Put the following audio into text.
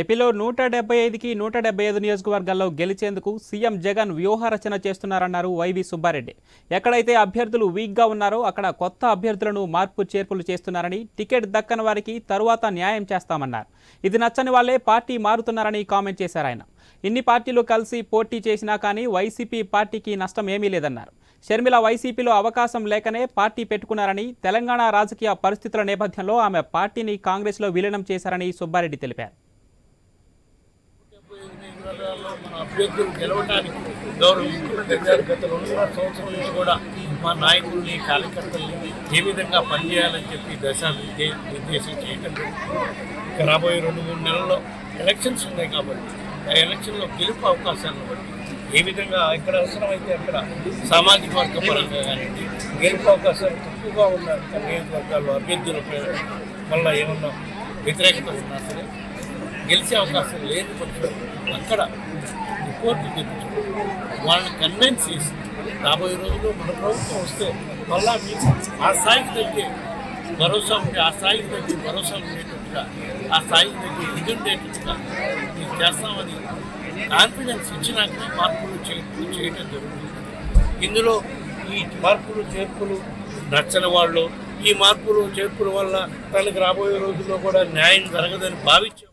ఏపీలో నూట డెబ్బై ఐదుకి నూట డెబ్బై ఐదు నియోజకవర్గాల్లో గెలిచేందుకు సీఎం జగన్ వ్యూహరచన చేస్తున్నారన్నారు వైవి సుబ్బారెడ్డి. ఎక్కడైతే అభ్యర్థులు వీక్గా ఉన్నారో అక్కడ కొత్త అభ్యర్థులను మార్పు చేర్పులు చేస్తున్నారని టికెట్ దక్కని వారికి తరువాత న్యాయం చేస్తామన్నారు. ఇది నచ్చని వాళ్ళే పార్టీ మారుతున్నారని కామెంట్ చేశారు ఆయన. ఇన్ని పార్టీలు కలిసి పోటీ చేసినా కానీ వైసీపీ పార్టీకి నష్టం ఏమీ లేదన్నారు. షర్మిల వైసీపీలో అవకాశం లేకనే పార్టీ పెట్టుకున్నారని తెలంగాణ రాజకీయ పరిస్థితుల నేపథ్యంలో ఆమె పార్టీని కాంగ్రెస్లో విలీనం చేశారని సుబ్బారెడ్డి తెలిపారు. డెబ్బై మన అభ్యర్థులు గెలవడానికి గౌరవ ముఖ్యమంత్రి గారు గత రెండున్నర సంవత్సరం నుంచి కూడా మా నాయకుల్ని కార్యకర్తల్ని ఏ విధంగా పనిచేయాలని చెప్పి దశ నిర్దేశం చేయటం ఇక రాబోయే రెండు మూడు నెలల్లో ఎలక్షన్స్ ఉన్నాయి కాబట్టి ఆ ఎలక్షన్లో గెలుపు అవకాశాలను బట్టి ఏ విధంగా ఎక్కడ అవసరమైతే అక్కడ సామాజిక వర్గ పరంగా కానీ గెలుపు అవకాశాలు తక్కువగా ఉన్న నియోజకవర్గాల్లో అభ్యర్థుల వల్ల ఏమన్నా వ్యతిరేకత ఉన్నా సరే గెలిచే అవకాశం లేని పక్షం అక్కడ రిపోర్ట్లు తెప్పించుకుని వాళ్ళని కన్విన్స్ చేసి రాబోయే రోజుల్లో మన ప్రభుత్వం వస్తే మళ్ళా మీకు ఆ స్థాయికి తగ్గే భరోసా ఉంటే ఆ స్థాయికి తగ్గి భరోసా ఉండేటట్టుగా ఆ స్థాయికి తగ్గి ఇది ఉండేటట్టుగా మీరు చేస్తామని కాన్ఫిడెన్స్ ఇచ్చినాకనే మార్పులు చేర్పులు చేయటం జరుగుతుంది. ఇందులో ఈ మార్పులు చేర్పులు నచ్చని వాళ్ళు ఈ మార్పులు చేర్పుల వల్ల తనకు రాబోయే రోజుల్లో కూడా న్యాయం జరగదని భావించారు